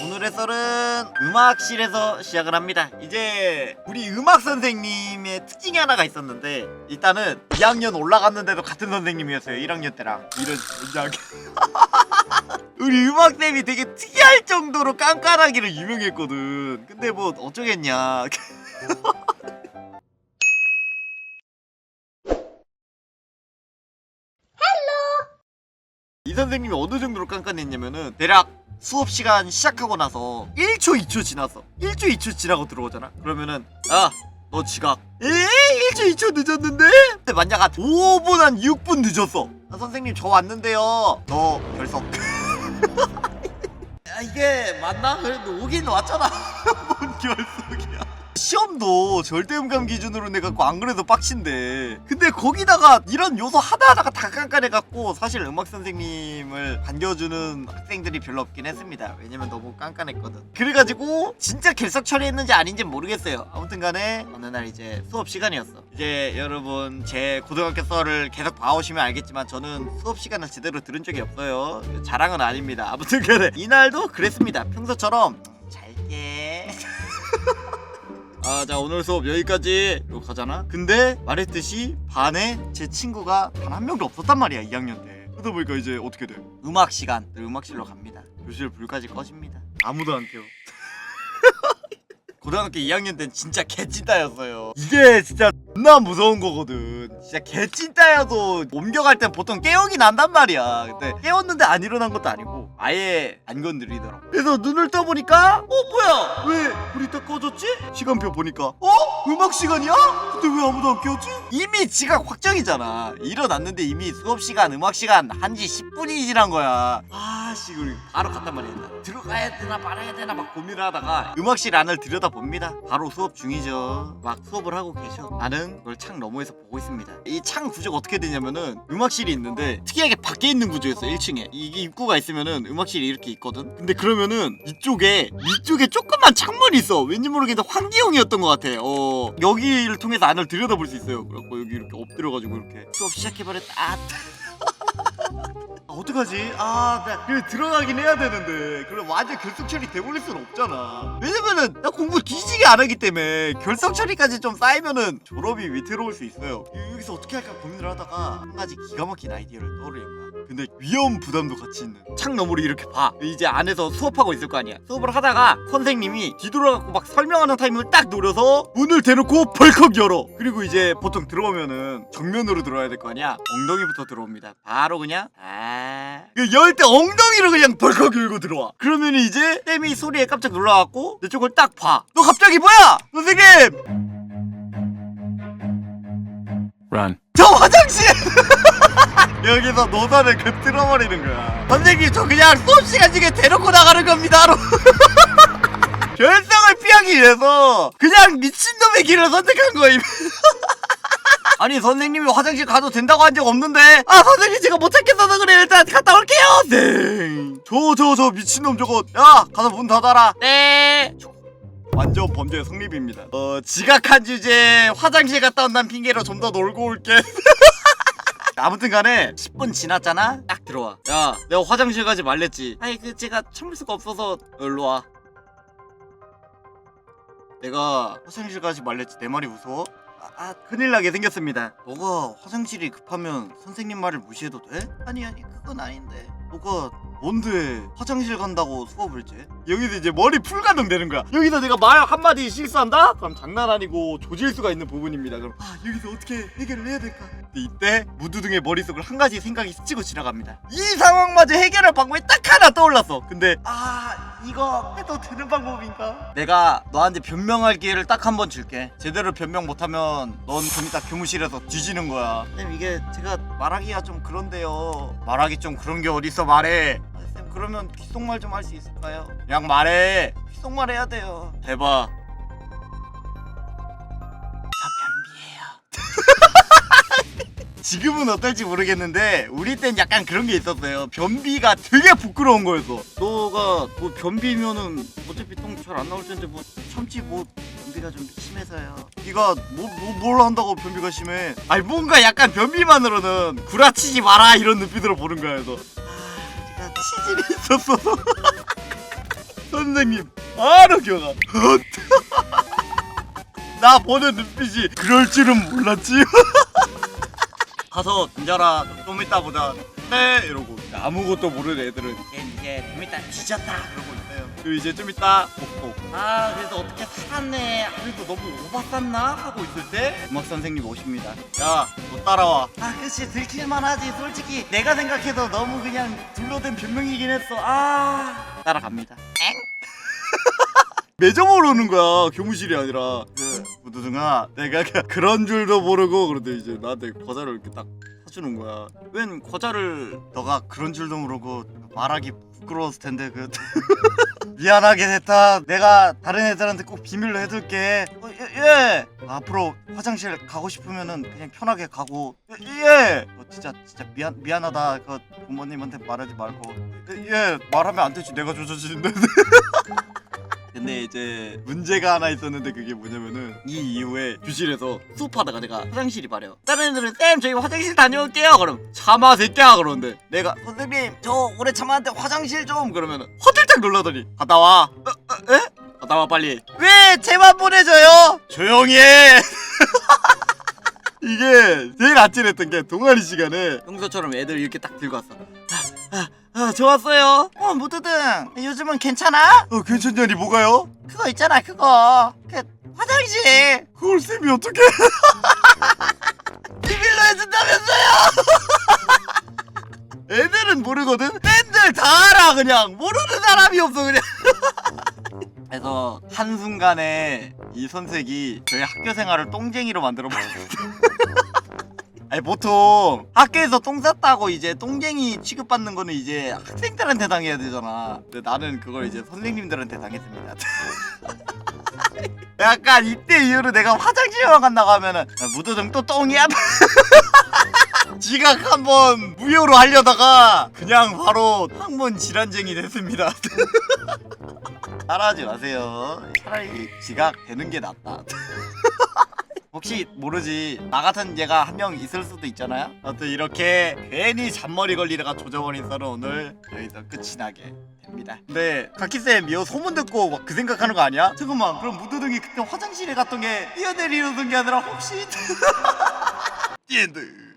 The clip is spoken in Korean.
오늘의 썰은 음악실에서 시작을 합니다. 이제 우리 음악 선생님의 특징이 하나가 있었는데 일단은 2학년 올라갔는데도 같은 선생님이었어요. 1학년 때랑 이런 진짜 우리 음악쌤이 되게 특이할 정도로 깐깐하기로 유명했거든. 근데 뭐 어쩌겠냐. 이 선생님이 어느 정도로 깐깐했냐면은 대략 수업 시간 시작하고 나서 1초 2초 지났어 1초 2초 지나고 들어오잖아. 그러면은 야너 지각. 에? 1초 2초 늦었는데? 근데 만약 한 5분 한 6분 늦었어. 아, 선생님 저 왔는데요. 너 결석. 야 이게 맞나? 그래도 오긴 왔잖아. 뭔 결석이야 시험도 절대음감 기준으로 내갖고 안 그래도 빡친데. 근데 거기다가 이런 요소 하나하나가 다 깐깐해갖고 사실 음악 선생님을 반겨주는 학생들이 별로 없긴 했습니다. 왜냐면 너무 깐깐했거든. 그래가지고 진짜 결석 처리했는지 아닌지 모르겠어요. 아무튼 간에 어느 날 이제 수업 시간이었어. 이제 여러분 제 고등학교 썰을 계속 봐오시면 알겠지만 저는 수업 시간을 제대로 들은 적이 없어요. 자랑은 아닙니다. 아무튼 간에. 이날도 그랬습니다. 평소처럼 아, 자 오늘 수업 여기까지 이러고 가잖아. 근데 말했듯이 반에 제 친구가 단 한 명도 없었단 말이야 2학년 때. 그러다 보니까 이제 어떻게 돼? 음악 시간, 늘 음악실로 갑니다. 교실 불까지 꺼집니다. 아무도 안 켜요. 고등학교 2학년 땐 진짜 개찐따였어요. 이게 진짜 존나 무서운 거거든. 진짜 개찐따여도 옮겨갈 땐 보통 깨우긴 한단 말이야. 근데 깨웠는데 안 일어난 것도 아니고 아예 안 건드리더라고. 그래서 눈을 떠보니까 어 뭐야? 왜 불이 딱 꺼졌지? 시간표 보니까 어? 음악 시간이야? 근데 왜 아무도 안 깨웠지? 이미 지각 확정이잖아. 일어났는데 이미 수업 시간, 음악 시간 한지 10분이 지난 거야. 아씨, 그리고 바로 갔단 말이야. 나 들어가야 되나 말아야 되나 막 고민을 하다가 음악실 안을 들여다 봅니다. 바로 수업 중이죠. 막 수업을 하고 계셔. 나는 그걸 창 너머에서 보고 있습니다. 이 창 구조가 어떻게 되냐면은 음악실이 있는데 특이하게 밖에 있는 구조였어. 1층에. 이게 입구가 있으면은 음악실이 이렇게 있거든. 근데 그러면은 이쪽에 위쪽에 조그만 창문이 있어. 왠지 모르겠는데 환기용이었던 것 같아. 어 여기를 통해서 안을 들여다볼 수 있어요. 그래갖고 여기 이렇게 엎드려가지고 이렇게 수업 시작해버렸다. 어떡하지? 아, 나 그래 들어가긴 해야 되는데 그럼 완전 결석 처리 돼버릴 수는 없잖아. 왜냐면은 나 공부 뒤지게 안 하기 때문에 결석 처리까지 좀 쌓이면은 졸업이 위태로울 수 있어요. 여- 여기서 어떻게 할까 고민을 하다가 한 가지 기가 막힌 아이디어를 떠올린 거야. 근데 위험 부담도 같이 있는 창 너머로 이렇게 봐. 이제 안에서 수업하고 있을 거 아니야. 수업을 하다가 선생님이 뒤돌아갖고 막 설명하는 타이밍을 딱 노려서 문을 대놓고 벌컥 열어. 그리고 이제 보통 들어오면은 정면으로 들어와야 될 거 아니야? 엉덩이부터 들어옵니다. 바로 그냥 아 열 때 엉덩이로 그냥 벌컥 열고 들어와. 그러면 이제 쌤이 소리에 깜짝 놀라갖고 내 쪽을 딱 봐. 너 갑자기 뭐야? 선생님! Run. 저 화장실! 여기서 노선을 급 틀어버리는 거야. 선생님, 저 그냥 수업 시간 중에 대놓고 나가는 겁니다. 결성을 피하기 위해서 그냥 미친놈의 길을 선택한 거임. 아니 선생님이 화장실 가도 된다고 한 적 없는데 아 선생님 제가 못 찾겠어서 그래 일단 갔다 올게요 네저저 저 미친놈 저거 야 가서 문 닫아라 네 완전 범죄 성립입니다. 어 지각한 주제 화장실 갔다 온다는 핑계로 좀 더 놀고 올게. 아무튼 간에 10분 지났잖아? 딱 들어와. 야, 내가 화장실 가지 말랬지. 아니, 그 제가 참을 수가 없어서 일로 와. 내가 화장실 가지 말랬지. 내 말이 무서워? 아, 아, 큰일 나게 생겼습니다. 너가 화장실이 급하면 선생님 말을 무시해도 돼? 아니, 아니, 그건 아닌데. 너가 뭔데 화장실 간다고 수업을 재? 여기서 이제 머리 풀가동 되는 거야. 여기서 내가 말 한마디 실수한다? 그럼 장난 아니고 조질 수가 있는 부분입니다. 그럼 아 여기서 어떻게 해결을 해야 될까? 이때 무두둥의 머릿속을 한 가지 생각이 스치고 지나갑니다. 이 상황마저 해결할 방법이 딱 하나 떠올랐어. 근데 아 이거 해도 되는 방법인가? 내가 너한테 변명할 기회를 딱 한 번 줄게. 제대로 변명 못하면 넌 좀 이따 교무실에서 뒤지는 거야. 쌤 이게 제가 말하기가 좀 그런데요. 말하기 좀 그런 게 어딨어 말해. 그러면 귓속말 좀 할 수 있을까요? 그냥 말해. 귓속말 해야 돼요. 대박. 지금은 어떨지 모르겠는데 우리 땐 약간 그런 게 있었어요. 변비가 되게 부끄러운 거였어. 너가 뭐 변비면은 어차피 똥 잘 안 나올 텐데 뭐 참지 뭐 변비가 좀 심해서요. 네가 뭐, 뭐, 뭘 한다고 변비가 심해? 아니 뭔가 약간 변비만으로는 구라치지 마라 이런 눈빛으로 보는 거야. 그래서 아 제가 치질이 있었어서 선생님 바로 기억나 나 보는 눈빛이 그럴 줄은 몰랐지. 가서 던져라. 좀 이따 보자. 네 이러고. 아무것도 모르는 애들은 얘 이제 좀 이따 뒤졌다. 그러고 있어요 그리고 이제 좀 이따 아 그래도 어떻게 살았네 그래도 너무 오바 쌌나? 하고 있을 때? 음악 선생님 오십니다. 야 너 따라와. 아 그치. 들킬만 하지. 솔직히 내가 생각해도 너무 그냥 둘러댄 변명이긴 했어. 아 따라갑니다. 엥? 매점으로 오는 거야. 교무실이 아니라. 그 무두둥아 내가 그- 그런 줄도 모르고 그런데 이제 나한테 과자를 이렇게 딱 사주는 거야. 웬 과자를 너가 그런 줄도 모르고 말하기 부끄러웠을 텐데 그 미안하게 됐다. 내가 다른 애들한테 꼭 비밀로 해둘게. 어, 예, 예. 앞으로 화장실 가고 싶으면은 그냥 편하게 가고. 예, 예. 어, 진짜 진짜 미안 미안하다. 그 부모님한테 말하지 말고. 예, 예. 말하면 안 되지. 내가 조져지는데 근데 이제 문제가 하나 있었는데 그게 뭐냐면은 이 이후에 교실에서 수업하다가 내가 화장실이 마려 다른 애들은 쌤 저희 화장실 다녀올게요. 그럼 참아 새끼야. 그러는데 내가 선생님 저 오래 참았는데 화장실 좀. 그러면은 허들짝 놀라더니 갔다 와 어, 어, 에? 갔다 와 빨리 왜? 쟤만 보내줘요 조용히 해. 이게 제일 아찔했던 게 동아리 시간에 평소처럼 애들 이렇게 딱 들고 왔어 아, 아 좋았어요. 어 무드등. 요즘은 괜찮아? 어 괜찮냐니 뭐가요? 그거 있잖아 그거. 그 화장실. 그걸 쌤이 어떻게 비밀로 해준다면서요? 애들은 모르거든? 쌤들 다 알아 그냥. 모르는 사람이 없어 그냥. 그래서 한 순간에 이 선생이 저희 학교 생활을 똥쟁이로 만들어 버렸어요 아니 보통 학교에서 똥 쌌다고 이제 똥쟁이 취급받는 거는 이제 학생들한테 당해야 되잖아. 근데 나는 그걸 이제 선생님들한테 당했습니다. 약간 이때 이후로 내가 화장실만 간다고 하면은 야, 무도등 또 똥이야? 지각 한번 무효로 하려다가 그냥 바로 학문 질환쟁이 됐습니다. 따라하지 마세요. 차라리 지각 되는 게 낫다 혹시 모르지 나 같은 얘가 한 명 있을 수도 있잖아요? 아무튼 이렇게 괜히 잔머리 걸리다가 조져버린 썰은 오늘 여기서 끝이 나게 됩니다. 근데 가키쌤 이거 소문 듣고 막 그 생각하는 거 아니야? 잠깐만 그럼 무드등이 그때 화장실에 갔던 게 뛰어내리던 게 아니라 혹시? 엔드